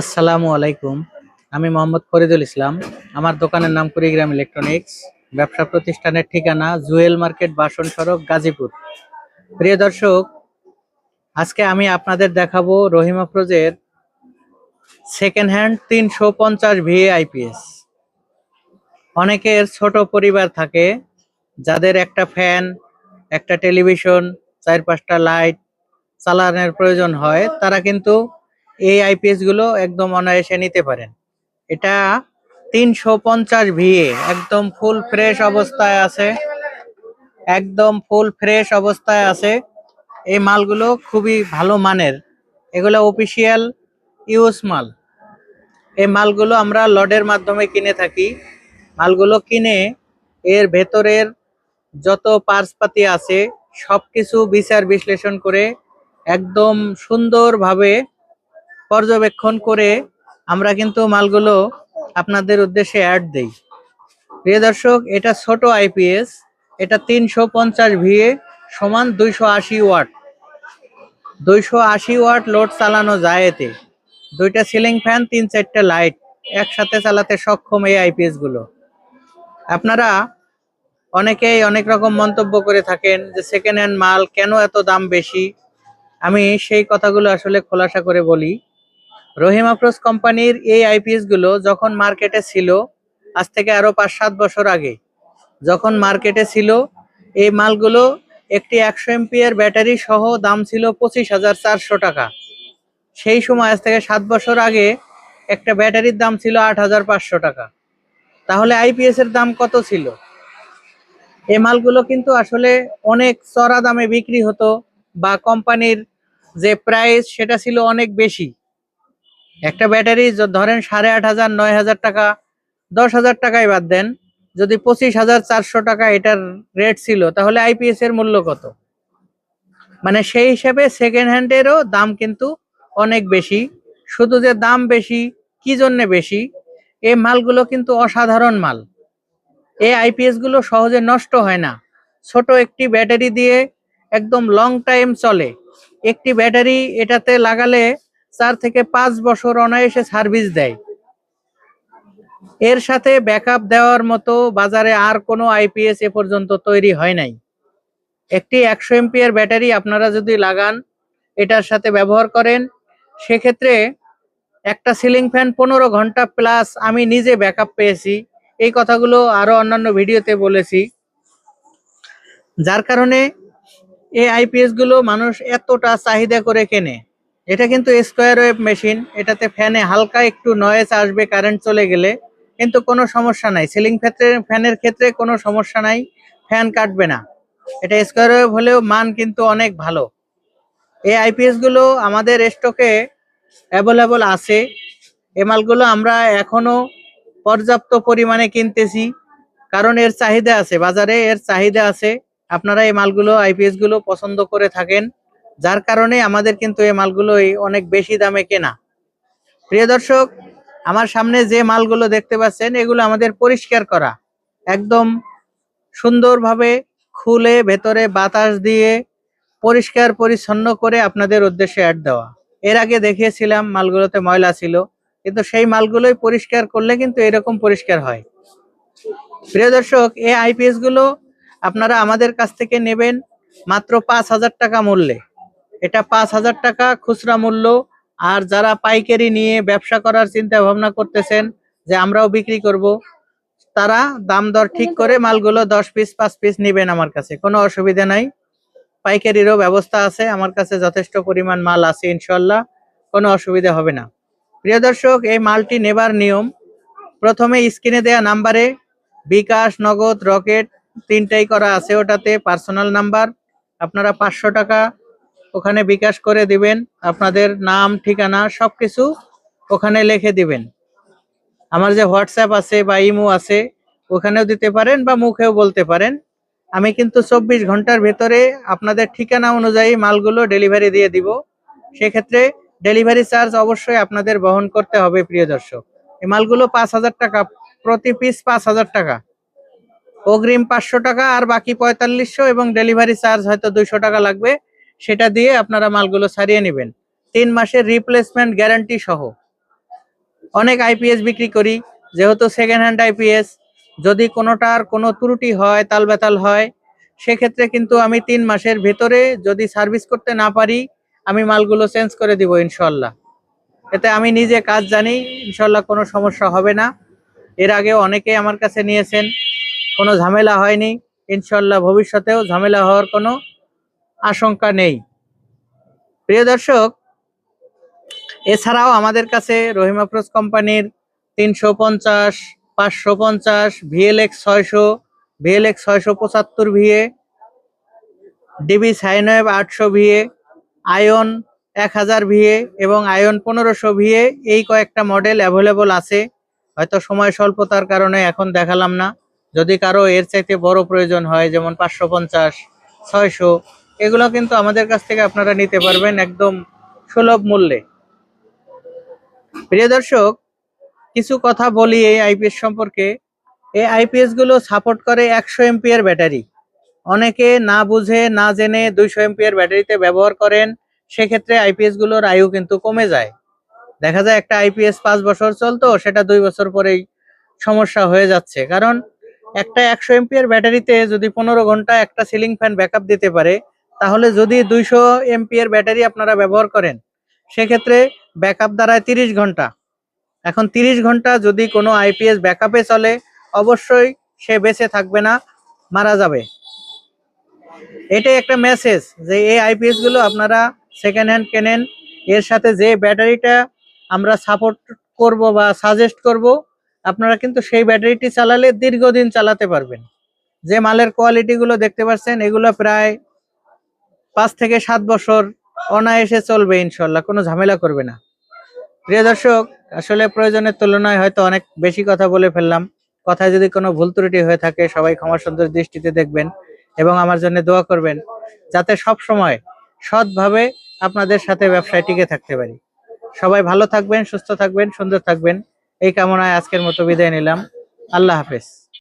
আসসালামু আলাইকুম। আমি মোহাম্মদ ফরিদুল ইসলাম। আমার দোকানের নাম কুড়িগ্রাম ইলেকট্রনিক্স। ব্যবসা প্রতিষ্ঠানের ঠিকানা জুয়েল মার্কেট, বাসন সড়ক, গাজীপুর। প্রিয় দর্শক, আজকে আমি আপনাদের দেখাবো রহিমা প্রোজের সেকেন্ড হ্যান্ড তিনশো পঞ্চাশ ভিএ আইপিএস অনেকের ছোট পরিবার থাকে, যাদের একটা ফ্যান একটা টেলিভিশন চার পাঁচটা লাইট চালানোর প্রয়োজন হয়, তারা কিন্তু এই আইপিএসগুলো একদম অনায়াসে নিতে পারেন। এটা তিনশো পঞ্চাশ ভিএ একদম ফুল ফ্রেশ অবস্থায় আছে। একদম ফুল ফ্রেশ অবস্থায় আছে। এই মালগুলো খুবই ভালো মানের। এগুলো অফিসিয়াল ইউজ মাল। এই মালগুলো আমরা লডের মাধ্যমে কিনে থাকি। মালগুলো কিনে এর ভেতরের যত পার্সপাতি আছে, সবকিছু বিচার বিশ্লেষণ করে একদম সুন্দরভাবে পর্যবেক্ষণ করে আমরা কিন্তু মালগুলো আপনাদের উদ্দেশ্যে অ্যাড দেই। প্রিয় দর্শক, এটা ছোট আইপিএস এটা তিনশো পঞ্চাশ ভিএ সমান দুইশো আশি ওয়াট। দুইশো আশি ওয়াট লোড চালানো যায় এতে। দুইটা সিলিং ফ্যান তিন চারটা লাইট একসাথে চালাতে সক্ষম এই আইপিএসগুলো। আপনারা অনেকেই অনেক রকম মন্তব্য করে থাকেন যে সেকেন্ড হ্যান্ড মাল কেন এত দাম বেশি? আমি সেই কথাগুলো আসলে খোলাসা করে বলি। রহিম আফরোজ কোম্পানির এই আইপিএসগুলো যখন মার্কেটে ছিল, আজ থেকে আরও পাঁচ সাত বছর আগে, যখন মার্কেটে ছিল, এই মালগুলো একটি একশো এমপিয়ার ব্যাটারি সহ দাম ছিল পঁচিশ হাজার চারশো টাকা। সেই সময় আজ থেকে সাত বছর আগে একটা ব্যাটারির দাম ছিল আট হাজার পাঁচশো টাকা। তাহলে আইপিএস এর দাম কত ছিল? এই মালগুলো কিন্তু আসলে অনেক চড়া দামে বিক্রি হতো বা কোম্পানির যে প্রাইস সেটা ছিল অনেক বেশি। একটা ব্যাটারি ধরেন সাড়ে আট হাজার, নয় হাজার টাকা, দশ হাজার টাকায় বাদ দেন। যদি পঁচিশ হাজার চারশো টাকা এটার রেট ছিল, তাহলে আইপিএস এর মূল্য কত? মানে সেই হিসাবে সেকেন্ড হ্যান্ডেরও দাম কিন্তু অনেক বেশি। শুধু যে দাম বেশি, কি জন্যে বেশি? এই মালগুলো কিন্তু অসাধারণ মাল। এই আইপিএসগুলো সহজে নষ্ট হয় না। ছোট একটি ব্যাটারি দিয়ে একদম লং টাইম চলে। একটি ব্যাটারি এটাতে লাগালে চার থেকে পাঁচ বছর অনায়াসে সার্ভিস দেয়। এর সাথে ব্যাকআপ দেওয়ার মতো বাজারে আর কোনো আইপিএস এ পর্যন্ত তৈরি হয় নাই। একটি একশো এমপিয়ার ব্যাটারি আপনারা যদি লাগান, এটার সাথে ব্যবহার করেন, সেক্ষেত্রে একটা সিলিং ফ্যান পনেরো ঘণ্টা প্লাস আমি নিজে ব্যাকআপ পেয়েছি। এই কথাগুলো আরও অন্যান্য ভিডিওতে বলেছি। যার কারণে এই আইপিএসগুলো মানুষ এতটা চাহিদা করে কেনে। এটা কিন্তু স্কোয়ার ওয়েভ মেশিন এটাতে ফ্যানে হালকা একটু নয়েজ আসবে কারেন্ট চলে গেলে, কিন্তু কোনো সমস্যা নাই। সিলিং ক্ষেত্রে ফ্যানের ক্ষেত্রে কোনো সমস্যা নাই ফ্যান কাটবে না। এটা স্কোয়ার ওয়েভ হলেও মান কিন্তু অনেক ভালো। এই আইপিএসগুলো আমাদের স্টকে অ্যাভেলেবল আছে। এই মালগুলো আমরা এখনও পর্যাপ্ত পরিমাণে কিনতেছি, কারণ এর চাহিদা আছে। বাজারে এর চাহিদা আছে। আপনারা এই মালগুলো আইপিএসগুলো পছন্দ করে থাকেন। যার কারণে আমাদের কিন্তু এই মালগুলো অনেক বেশি দামে কেনা। প্রিয় দর্শক, আমার সামনে যে মালগুলো দেখতে পাচ্ছেন, এগুলো আমাদের পরিষ্কার করা। একদম সুন্দরভাবে খুলে ভেতরে বাতাস দিয়ে পরিষ্কার পরিচ্ছন্ন করে আপনাদের উদ্দেশ্যে অ্যাড দেওয়া। এর আগে দেখিয়েছিলাম মালগুলোতে ময়লা ছিল, কিন্তু সেই মালগুলোই পরিষ্কার করলে কিন্তু এরকম পরিষ্কার হয়। প্রিয় দর্শক, এই আইপিএসগুলো আপনারা আমাদের কাছ থেকে নেবেন মাত্র পাঁচ হাজার টাকা মূল্যে। এটা পাঁচ হাজার টাকা খুচরা মূল্য। আর যারা পাইকারি নিয়ে ব্যবসা করার চিন্তা ভাবনা করতেছেন যে আমরাও বিক্রি করব, তারা দাম দর ঠিক করে মালগুলো দশ পিস, পাঁচ পিস নেবেন আমার কাছে। কোনো অসুবিধা নাই। পাইকারিরও ব্যবস্থা আছে। আমার কাছে যথেষ্ট পরিমাণ মাল আছে ইনশাল্লাহ কোনো অসুবিধা হবে না। প্রিয় দর্শক, এই মালটি নেবার নিয়ম। প্রথমে স্ক্রিনে দেয়া নাম্বারে বিকাশ, নগদ, রকেট তিনটাই করা আছে ওটাতে। Personal number. আপনারা পাঁচশো টাকা ওখানে বিকাশ করে দিবেন, আপনাদের নাম, ঠিকানা, সবকিছু ওখানে লিখে দিবেন। আমার যে হোয়াটসঅ্যাপ আছে বা ইমো আছে, ওখানেও দিতে পারেন বা মুখেও বলতে পারেন। আমি কিন্তু চব্বিশ ঘণ্টার ভেতরে আপনাদের ঠিকানা অনুযায়ী মালগুলো ডেলিভারি দিয়ে দিব। সেক্ষেত্রে ডেলিভারি চার্জ অবশ্যই আপনাদের বহন করতে হবে, প্রিয় দর্শক। এই মালগুলো পাঁচ হাজার টাকা, প্রতি পিস পাঁচ হাজার টাকা। অগ্রিম পাঁচশো টাকা আর বাকি পঁয়তাল্লিশশো এবং ডেলিভারি চার্জ হয়তো দুইশো টাকা লাগবে। সেটা দিয়ে আপনারা মালগুলো সারিয়ে নেবেন। তিন মাসের রিপ্লেসমেন্ট গ্যারান্টি সহ। অনেক আইপিএস বিক্রি করি, যেহেতু সেকেন্ড হ্যান্ড আইপিএস যদি কোনোটার কোনো ত্রুটি হয়, তালবেতাল হয়, সেক্ষেত্রে কিন্তু আমি তিন মাসের ভেতরে যদি সার্ভিস করতে না পারি, আমি মালগুলো চেঞ্জ করে দিব ইনশাল্লাহ এতে আমি নিজে কাজ জানি ইনশাল্লাহ কোনো সমস্যা হবে না। এর আগেও অনেকেই আমার কাছে নিয়েছেন, কোনো ঝামেলা হয়নি ইনশাল্লাহ ভবিষ্যতেও ঝামেলা হওয়ার কোনো আশঙ্কা নেই। প্রিয় দর্শক, এছাড়াও আমাদের কাছে রহিমা প্রোস কোম্পানির তিনশো পঞ্চাশ, পাঁচশো পঞ্চাশ, ভিএলএক্স ছয়শো ভিএলএক্স ছয়শো পঁচাত্তর ভিএ, ডিবি সাইনওয়েব আটশো ভিএ, আয়ন এক হাজার ভিএ এবং আয়ন পনেরোশো ভিএ এই কয়েকটা মডেল অ্যাভেলেবল আছে। হয়তো সময় স্বল্পতার কারণে এখন দেখালাম না। যদি কারও এর চাইতে বড় প্রয়োজন হয়, যেমন পাঁচশো পঞ্চাশ, ছয়শো এগুলো কিন্তু আমাদের কাছ থেকে আপনারা নিতে পারবেন একদম সুলভ মূল্যে। প্রিয় দর্শক, কিছু কথা বলি এই আইপিএস সম্পর্কে। এই আইপিএসগুলো সাপোর্ট করে একশো এমপিয়ার ব্যাটারি। অনেকে না বুঝে, না জেনে দুইশো এমপিয়ার ব্যাটারিতে ব্যবহার করেন, সেক্ষেত্রে আইপিএসগুলোর আয়ু কিন্তু কমে যায়। দেখা যায় একটা আইপিএস পাঁচ বছর চলতো, সেটা দুই বছর পরেই সমস্যা হয়ে যাচ্ছে। কারণ একটা একশো এমপিয়ার ব্যাটারিতে যদি পনেরো ঘণ্টা একটা সিলিং ফ্যান ব্যাকআপ দিতে পারে তাহলে যদি দুইশো এমপিয়ার ব্যাটারি আপনারা ব্যবহার করেন, সেক্ষেত্রে ব্যাকআপ দাঁড়ায় তিরিশ ঘণ্টা। এখন তিরিশ ঘণ্টা যদি কোনো আইপিএস ব্যাকআপে চলে, অবশ্যই সে বেঁচে থাকবে না, মারা যাবে। এটাই একটা মেসেজ যে এই আইপিএসগুলো আপনারা সেকেন্ড হ্যান্ড কেনেন, এর সাথে যে ব্যাটারিটা আমরা সাপোর্ট করব বা সাজেস্ট করব, আপনারা কিন্তু সেই ব্যাটারিটি চালালে দীর্ঘদিন চালাতে পারবেন। যে মালের কোয়ালিটি গুলো দেখতে পাচ্ছেন, এগুলো প্রায় পাঁচ থেকে সাত বছর অনায়াসে চলবে ইনশাল্লাহ, কোনো ঝামেলা করবে না। প্রিয় দর্শক, আসলে প্রয়োজনের তুলনায় হয়তো অনেক বেশি কথা বলে ফেললাম। কথায় যদি কোনো ভুল ত্রুটি হয়ে থাকে, সবাই ক্ষমা সুন্দর দৃষ্টিতে দেখবেন এবং আমার জন্য দোয়া করবেন, যাতে সব সময় সৎভাবে আপনাদের সাথে ব্যবসায় টিকে থাকতে পারি। সবাই ভালো থাকবেন, সুস্থ থাকবেন, সুন্দর থাকবেন। এই কামনায় আজকের মতো বিদায় নিলাম। আল্লাহ হাফেজ।